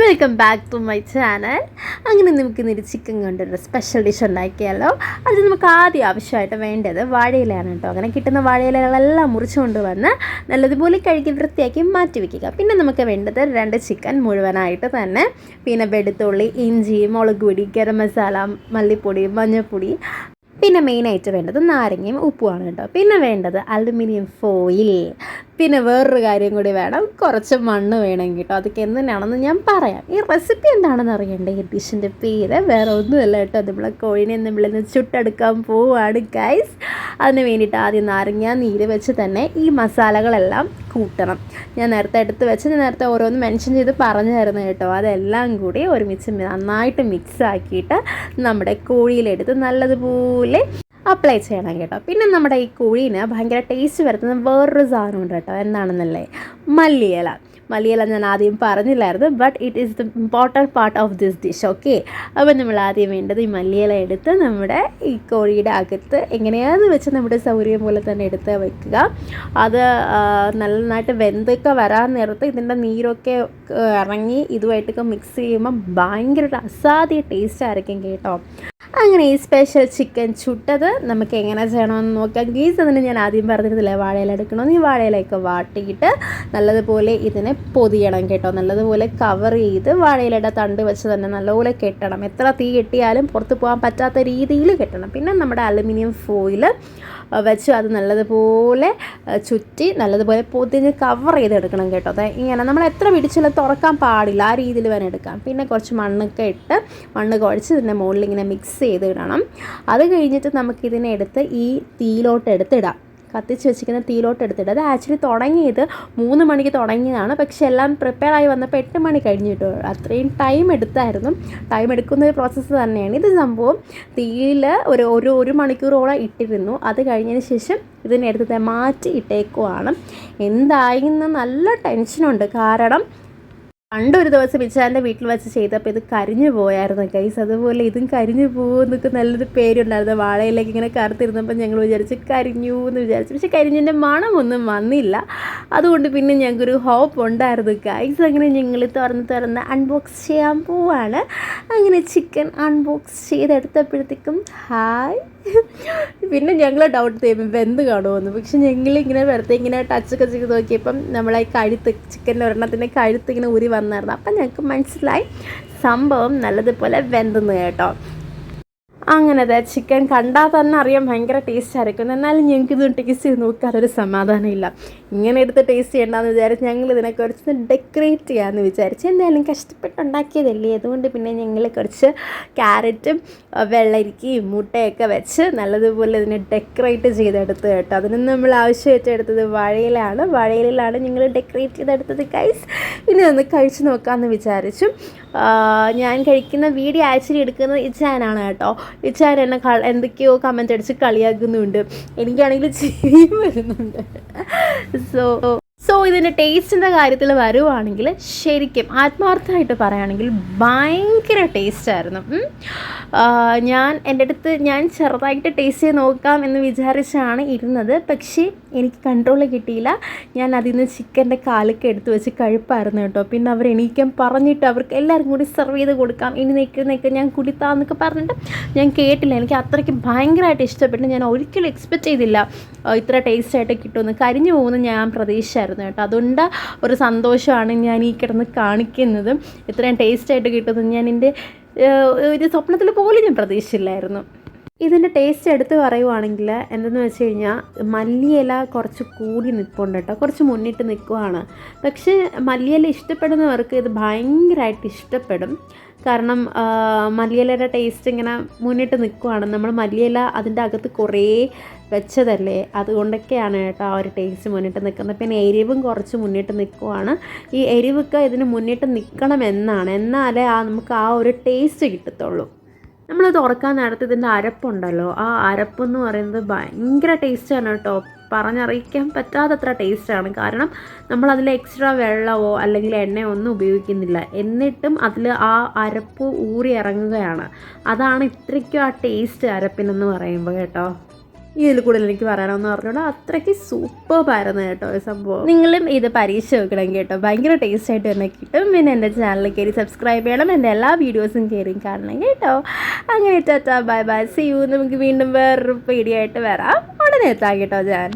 Welcome back to my channel അങ്ങനെ നമുക്ക് ഇന്നൊരു ചിക്കൻ കൊണ്ടൊരു സ്പെഷ്യൽ ഡിഷ് ഉണ്ടാക്കിയാലോ. അത് നമുക്ക് ആദ്യം ആവശ്യമായിട്ട് വേണ്ടത് വാഴയിലയാണ് കേട്ടോ. അങ്ങനെ കിട്ടുന്ന വാഴയിലകളെല്ലാം മുറിച്ച് കൊണ്ടുവന്ന് നല്ലതുപോലെ കഴുകി വൃത്തിയാക്കി മാറ്റി വയ്ക്കുക പിന്നെ നമുക്ക് വേണ്ടത് രണ്ട് ചിക്കൻ മുഴുവനായിട്ട് തന്നെ. പിന്നെ വെളുത്തുള്ളി ഇഞ്ചി മുളക് പൊടി ഗരം മസാല മല്ലിപ്പൊടി മഞ്ഞൾപ്പൊടി. പിന്നെ മെയിനായിട്ട് വേണ്ടത് നാരങ്ങയും ഉപ്പുമാണ് കേട്ടോ. പിന്നെ വേണ്ടത് അലുമിനിയം ഫോയിൽ പിന്നെ വേറൊരു കാര്യം കൂടി വേണം. കുറച്ച് മണ്ണ് വേണം കേട്ടോ. അതൊക്കെ എന്തിനാണെന്ന് ഞാൻ പറയാം. ഈ റെസിപ്പി എന്താണെന്ന് അറിയണ്ടേ? ഈ ഡിഷിന്റെ പേര് വേറെ ഒന്നുമല്ല കേട്ടോ. നമ്മളെ കോഴിനെ നമ്മളിന്ന് ചുട്ടെടുക്കാൻ പോവുകയാണ് ഗൈസ് അതിന് വേണ്ടിയിട്ട് ആദ്യം നാരങ്ങ നീര് വെച്ച് തന്നെ ഈ മസാലകളെല്ലാം കൂട്ടണം. ഞാൻ നേരത്തെ എടുത്ത് വെച്ച് ഞാൻ നേരത്തെ ഓരോന്ന് മെൻഷൻ ചെയ്ത് പറഞ്ഞു തരുന്നത് കേട്ടോ. അതെല്ലാം കൂടി ഒരുമിച്ച് നന്നായിട്ട് മിക്സ് ആക്കിയിട്ട് നമ്മുടെ കോഴിയിലെടുത്ത് നല്ലതുപോലെ അപ്ലൈ ചെയ്യണം കേട്ടോ. പിന്നെ നമ്മുടെ ഈ കോഴീന് ഭയങ്കര ടേസ്റ്റ് വരുത്തുന്ന വേറൊരു സാധനമുണ്ട് കേട്ടോ. എന്താണെന്നല്ലേ? മല്ലിയില. മല്ലിയില ഞാൻ ആദ്യം പറഞ്ഞില്ലായിരുന്നു but it is the important part of this dish okay അപ്പോൾ നമ്മൾ ആദ്യം വേണ്ടത് ഈ മല്ലിയില എടുത്ത് നമ്മുടെ ഈ കോഴിയുടെ അകത്ത് എങ്ങനെയാണെന്ന് വെച്ച് നമ്മുടെ സൗകര്യം പോലെ തന്നെ എടുത്ത് വെക്കുക. അത് നന്നായിട്ട് വെന്തൊക്കെ വരാൻ നേരത്ത് ഇതിന്റെ നീരൊക്കെ ഇറങ്ങി ഇതുമായിട്ടൊക്കെ മിക്സ് ചെയ്യുമ്പോൾ ഭയങ്കര ഒരു അസാധ്യ ടേസ്റ്റ് ആയിരിക്കും കേട്ടോ. അങ്ങനെ ഈ സ്പെഷ്യൽ ചിക്കൻ ചുട്ടത് നമുക്ക് എങ്ങനെ ചെയ്യണമെന്ന് നോക്കാം. ഗീസ് അതിന് ഞാൻ ആദ്യം പറഞ്ഞിരുന്നില്ല വാഴയില എടുക്കണമെന്ന് ഈ വാഴയിലയൊക്കെ വാട്ടിയിട്ട് നല്ലതുപോലെ ഇതിനെ പൊതിയണം കേട്ടോ. നല്ലതുപോലെ കവർ ചെയ്ത് വാഴയിലയുടെ തണ്ട് വെച്ച് തന്നെ നല്ലപോലെ കെട്ടണം. എത്ര തീ കെട്ടിയാലും പുറത്ത് പോകാൻ പറ്റാത്ത രീതിയിൽ കെട്ടണം. പിന്നെ നമ്മുടെ അലുമിനിയം ഫോയിൽ വെച്ച്. അത് നല്ലതുപോലെ ചുറ്റി നല്ലതുപോലെ പൊതിഞ്ഞ് കവർ ചെയ്തെടുക്കണം കേട്ടോ. അതെ ഇങ്ങനെ നമ്മൾ എത്ര പിടിച്ചില്ല തുറക്കാൻ പാടില്ല. ആ രീതിയിൽ വേണം എടുക്കാം പിന്നെ കുറച്ച് മണ്ണൊക്കെ ഇട്ട് മണ്ണ് കുഴച്ച് ഇതിന്റെ മുകളിൽ ഇങ്ങനെ മിക്സ് ചെയ്ത് ഇടണം അത് കഴിഞ്ഞിട്ട് നമുക്കിതിനെ എടുത്ത് ഈ തീയിലോട്ട് എടുത്തിടാം. കത്തിച്ച് വെച്ചിരിക്കുന്ന തീയിലോട്ട് എടുത്തിട്ട് അത് ആക്ച്വലി തുടങ്ങിയത് മൂന്ന് മണിക്ക് തുടങ്ങിയതാണ്. പക്ഷെ എല്ലാം പ്രിപ്പയർ ആയി വന്നപ്പോൾ എട്ട് മണി കഴിഞ്ഞു കേട്ടോ. അത്രയും ടൈം എടുത്തായിരുന്നു. ടൈം എടുക്കുന്ന ഒരു പ്രോസസ്സ് തന്നെയാണ്. ഇത് സംഭവം തീയിൽ ഒരു ഒരു ഒരു മണിക്കൂറോളം ഇട്ടിരുന്നു. അത് കഴിഞ്ഞതിന് ശേഷം ഇതിനെടുത്ത് മാറ്റി ഇട്ടേക്കുവാണ്. എന്തായി നല്ല ടെൻഷനുണ്ട്. കാരണം പണ്ടൊരു ദിവസം ഇച്ചാന്റെ വീട്ടിൽ വെച്ച് ചെയ്തപ്പോൾ ഇത് കരിഞ്ഞു പോയായിരുന്നു കൈസ് അതുപോലെ ഇതും കരിഞ്ഞു പോകുന്നൊക്കെ നല്ലൊരു പേരുണ്ടായിരുന്നു. വാഴയിലേക്ക് ഇങ്ങനെ കറുത്തിരുന്നപ്പോൾ ഞങ്ങൾ വിചാരിച്ച് കരിഞ്ഞു എന്ന് വിചാരിച്ചു. പക്ഷെ കരിഞ്ഞിന്റെ മണമൊന്നും വന്നില്ല. അതുകൊണ്ട് പിന്നെ ഞങ്ങൾക്കൊരു ഹോപ്പ് ഉണ്ടായിരുന്നു. ഗൈസ് അങ്ങനെ ഞങ്ങൾ തുറന്ന് തുറന്ന് അൺബോക്സ് ചെയ്യാൻ പോവാണ്. അങ്ങനെ ചിക്കൻ അൺബോക്സ് ചെയ്തെടുത്തപ്പോഴത്തേക്കും ഹായ് പിന്നെ ഞങ്ങൾ ഡൗട്ട് ചെയ്യുമ്പോൾ വെന്ത് കാണുമെന്ന്. പക്ഷെ ഞങ്ങളിങ്ങനെ വെറുതെ ഇങ്ങനെ ടച്ചൊക്കെ ചെയ്ത് നോക്കിയപ്പം നമ്മളെ കഴുത്ത് ചിക്കന്റെ ഒരെണ്ണത്തിന്റെ കഴുത്ത് ഇങ്ങനെ ഊരി വന്നായിരുന്നു. അപ്പം ഞങ്ങൾക്ക് മനസ്സിലായി സംഭവം നല്ലതുപോലെ വെന്തെന്ന് കേട്ടോ. അങ്ങനെ അതെ ചിക്കൻ കണ്ടാൽ തന്നെ അറിയാം ഭയങ്കര ടേസ്റ്റ് ആയിരിക്കും. എന്നാലും ഞങ്ങൾക്ക് ഇത് ടേസ്റ്റ് ചെയ്ത് നോക്കാൻ ഒരു സമാധാനമില്ല ഇങ്ങനെ എടുത്ത് ടേസ്റ്റ് ചെയ്യണ്ടെന്ന് വിചാരിച്ച് ഞങ്ങൾ ഇതിനെ കുറച്ച് ഡെക്കറേറ്റ് ചെയ്യാമെന്ന് വിചാരിച്ച് എന്തായാലും കഷ്ടപ്പെട്ടുണ്ടാക്കിയതല്ലേ അതുകൊണ്ട് പിന്നെ ഞങ്ങൾ കുറച്ച് ക്യാരറ്റും വെള്ളരിക്കയും മുട്ടയൊക്കെ വെച്ച് നല്ലതുപോലെ ഇതിനെ ഡെക്കറേറ്റ് ചെയ്തെടുത്ത് കേട്ടോ. അതിനൊന്നും നമ്മൾ ആവശ്യമായിട്ട് എടുത്തത് വഴയിലാണ്. വഴയിലാണ് ഞങ്ങൾ ഡെക്കറേറ്റ് ചെയ്തെടുത്തത് കൈസ് ഇനി ഒന്ന് കഴിച്ച് നോക്കാമെന്ന് വിചാരിച്ചു. ഞാൻ കഴിക്കുന്ന വീഡിയോ ആക്ച്വലി എടുക്കുന്നത് ഇച്ചാനാണ് കേട്ടോ. ഇച്ചാൻ എന്നെ എന്തൊക്കെയോ കമന്റ് അടിച്ച് കളിയാക്കുന്നുണ്ട്. എനിക്കാണെങ്കിൽ ചീ വരുന്നുണ്ട്. സോ സോ ഇതിന്റെ ടേസ്റ്റിന്റെ കാര്യത്തിൽ വരുവാണെങ്കിൽ ശരിക്കും ആത്മാർത്ഥമായിട്ട് പറയുകയാണെങ്കിൽ ഭയങ്കര ടേസ്റ്റായിരുന്നു ഞാൻ എന്റെ അടുത്ത് ഞാൻ ചെറുതായിട്ട് ടേസ്റ്റ് ചെയ്ത് നോക്കാം എന്ന് വിചാരിച്ചാണ് ഇരുന്നത്. പക്ഷേ എനിക്ക് കൺട്രോൾ കിട്ടിയില്ല. ഞാൻ അതിൽ നിന്ന് ചിക്കന്റെ കാലൊക്കെ എടുത്ത് വെച്ച് കഴുപ്പായിരുന്നു കേട്ടോ. പിന്നെ അവർ എണീക്കാൻ പറഞ്ഞിട്ട് അവർക്ക് എല്ലാവർക്കും കൂടി സെർവ് ചെയ്ത് കൊടുക്കാം. ഇനി നിൽക്ക് നിൽക്ക് ഞാൻ കുടിത്താന്നൊക്കെ പറഞ്ഞിട്ട് ഞാൻ കേട്ടില്ല. എനിക്ക് അത്രയ്ക്ക് ഭയങ്കരമായിട്ട് ഇഷ്ടപ്പെട്ടു. ഞാൻ ഒരിക്കലും എക്സ്പെക്റ്റ് ചെയ്തില്ല ഇത്ര ടേസ്റ്റ് ആയിട്ട് കിട്ടുമെന്ന്. കരിഞ്ഞു പോകുമെന്ന് ഞാൻ പ്രതീക്ഷിച്ചായിരുന്നു കേട്ടോ. അതുകൊണ്ട് ഒരു സന്തോഷമാണ് ഞാൻ ഈ കിടന്ന് കാണിക്കുന്നത്. ഇത്രയും ടേസ്റ്റ് ആയിട്ട് കിട്ടുമെന്ന് ഞാൻ എന്റെ ഒരു സ്വപ്നത്തിൽ പോലും ഞാൻ പ്രതീക്ഷിച്ചില്ലായിരുന്നു. ഇതിന്റെ ടേസ്റ്റ് എടുത്ത് പറയുവാണെങ്കിൽ എന്തെന്ന് വെച്ച് കഴിഞ്ഞാൽ മല്ലിയില കുറച്ച് കൂടി നിൽപ്പുണ്ട് കേട്ടോ കുറച്ച് മുന്നിട്ട് നിൽക്കുവാണ് പക്ഷേ മല്ലിയില ഇഷ്ടപ്പെടുന്നവർക്ക് ഇത് ഭയങ്കരമായിട്ട് ഇഷ്ടപ്പെടും. കാരണം മല്ലിയിലയുടെ ടേസ്റ്റ് ഇങ്ങനെ മുന്നിട്ട് നിൽക്കുവാണ് നമ്മൾ മല്ലിയില അതിന്റെ അകത്ത് കുറേ വെച്ചതല്ലേ? അതുകൊണ്ടൊക്കെയാണ് കേട്ടോ ആ ഒരു ടേസ്റ്റ് മുന്നിട്ട് നിൽക്കുന്നത്. പിന്നെ എരിവും കുറച്ച് മുന്നിട്ട് നിൽക്കുവാണ്. ഈ എരിവൊക്കെ ഇതിന് മുന്നിട്ട് നിൽക്കണം എന്നാണ്. എന്നാലേ ആ നമുക്ക് ആ ഒരു ടേസ്റ്റ് കിട്ടത്തുള്ളൂ. നമ്മൾ ഉറക്കാൻ നേരത്തെ ഇതിന്റെ അരപ്പുണ്ടല്ലോ. ആ അരപ്പെന്ന് പറയുന്നത് ഭയങ്കര ടേസ്റ്റാണ് കേട്ടോ. പറഞ്ഞറിയിക്കാൻ പറ്റാത്തത്ര ടേസ്റ്റാണ്. കാരണം നമ്മൾ അതിൽ എക്സ്ട്രാ വെള്ളമോ അല്ലെങ്കിൽ എണ്ണയോ ഒന്നും ഉപയോഗിക്കുന്നില്ല. എന്നിട്ടും അതിൽ ആ അരപ്പ് ഊറി ഇറങ്ങുകയാണ്. അതാണ് ഇത്രയ്ക്കും ആ ടേസ്റ്റ് അരപ്പിനെന്ന് പറയുമ്പോൾ കേട്ടോ. ഇതിൽ കൂടുതൽ എനിക്ക് പറയണമെന്ന് പറഞ്ഞോളൂ അത്രയ്ക്ക് സൂപ്പറായിരുന്നു കേട്ടോ ഈ സംഭവം. നിങ്ങളും ഇത് പരീക്ഷ വെക്കണം കേട്ടോ. ഭയങ്കര ടേസ്റ്റ് ആയിട്ട് തന്നെ കിട്ടും. പിന്നെ എന്റെ ചാനൽ കയറി സബ്സ്ക്രൈബ് ചെയ്യണം. എന്റെ എല്ലാ വീഡിയോസും കയറി കാണണം കേട്ടോ. അങ്ങനെ tata bye bye see you നമുക്ക് വീണ്ടും വേറൊരു പേടിയായിട്ട് വരാം. എത്താം കേട്ടോ ഞാൻ